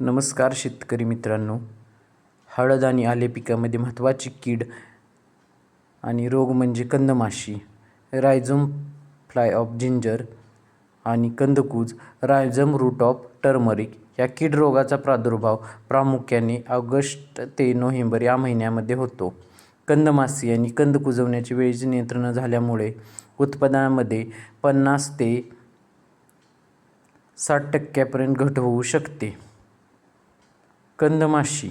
नमस्कार शेतकरी मित्रांनो. हळद आणि आले पिकामध्ये महत्त्वाची कीड आणि रोग म्हणजे कंदमाशी रायझोम फ्लाय ऑफ जिंजर आणि कंदकूज रायझम रूट ऑफ टर्मरिक. या कीड रोगाचा प्रादुर्भाव प्रामुख्याने ऑगस्ट ते नोव्हेंबर या महिन्यामध्ये होतो. कंदमासी आणि कंद कुजवण्याची वेळेचे नियंत्रण झाल्यामुळे उत्पादनामध्ये पन्नास ते साठ टक्क्यापर्यंत घट होऊ शकते. कंदमाशी.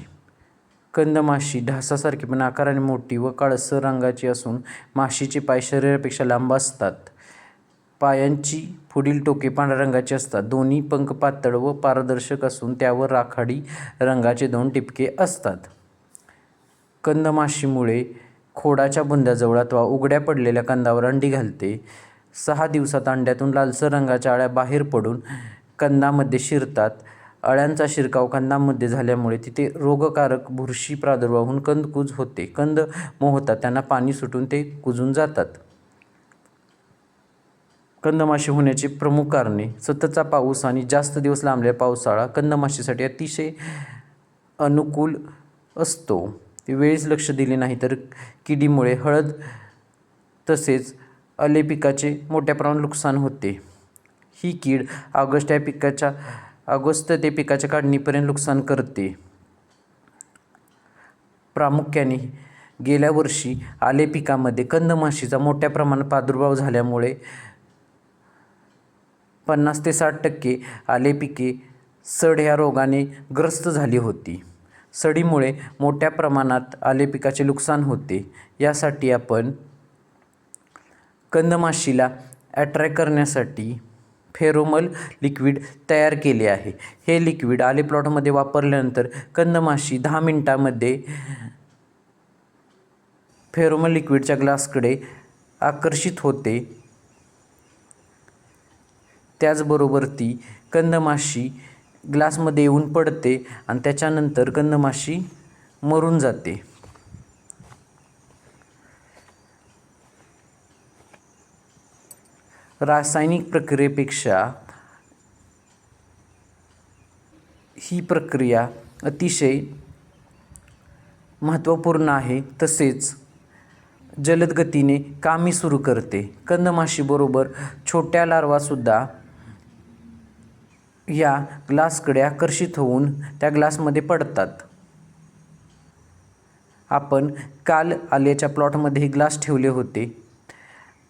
कंदमाशी ढासासारखी पण आकाराने मोठी व काळसर रंगाची असून माशीचे पाय शरीरापेक्षा लांब असतात. पायांची पुढील टोके पांढऱ्या रंगाची असतात. दोन्ही पंख पातळ व पारदर्शक असून त्यावर राखाडी रंगाचे दोन टिपके असतात. कंदमाशीमुळे खोडाच्या बुंद्याजवळ अथवा उघड्या पडलेल्या कंदावर अंडी घालते. सहा दिवसात अंड्यातून लालसर रंगाच्या अळ्या बाहेर पडून कंदामध्ये शिरतात. अळ्यांचा शिरकाव कंदामध्ये झाल्यामुळे तिथे रोगकारक बुरशी प्रादुर्भाव होऊन कंदकूज होते. कंद मोहतात त्यांना पाणी सुटून ते कुजून जातात. कंदमाशी होण्याची प्रमुख कारणे सततचा पाऊस आणि जास्त दिवस लांबलेला पावसाळा कंदमाशीसाठी अतिशय अनुकूल असतो. वेळेस लक्ष दिले नाही तर किडीमुळे हळद तसेच आले पिकाचे मोठ्या प्रमाणात नुकसान होते. ही कीड ऑगस्ट या पिकाच्या ऑगस्ट ते पिकाच्या काढणीपर्यंत नुकसान करते. प्रामुख्याने गेल्या वर्षी आले पिकामध्ये कंदमाशीचा मोठ्या प्रमाणात प्रादुर्भाव झाल्यामुळे पन्नास ते साठ टक्के आले पिके सड ह्या रोगाने ग्रस्त झाली होती. सडीमुळे मोठ्या प्रमाणात आले पिकाचे नुकसान होते. यासाठी आपण कंदमाशीला अट्रॅक्ट करण्यासाठी फेरोमल लिक्विड तयार केले आहे. हे लिक्विड आले प्लॉटमध्ये वापरल्यानंतर कंदमाशी दहा मिनटामध्ये फेरोमल लिक्विडच्या ग्लासकडे आकर्षित होते. त्याचबरोबर ती कंदमाशी ग्लासमध्ये येऊन पडते आणि त्याच्यानंतर कंदमाशी मरून जाते. रासायनिक प्रक्रियेपेक्षा ही प्रक्रिया अतिशय महत्त्वपूर्ण आहे. तसेच जलद गतीने कामी सुरू करते. कंदमाशीबरोबर छोट्या लार्वासुद्धा या ग्लासकडे आकर्षित होऊन त्या ग्लासमध्ये पडतात. आपण काल आल्याच्या प्लॉटमध्ये ग्लास ठेवले होते.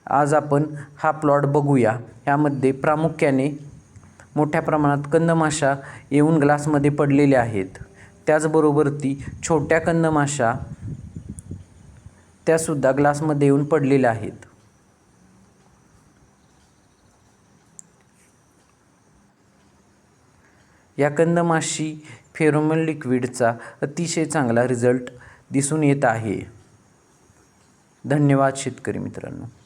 आज आपण हा प्लॉट बघूया. यामध्ये प्रामुख्याने मोठ्या प्रमाणात कंदमाशा येऊन ग्लासमध्ये पडलेल्या आहेत. त्याचबरोबर ती छोट्या कंदमाशा त्यासुद्धा ग्लासमध्ये येऊन पडलेल्या आहेत. या कंदमाशी फेरोमन लिक्विडचा अतिशय चांगला रिझल्ट दिसून येत आहे. धन्यवाद शेतकरी मित्रांनो.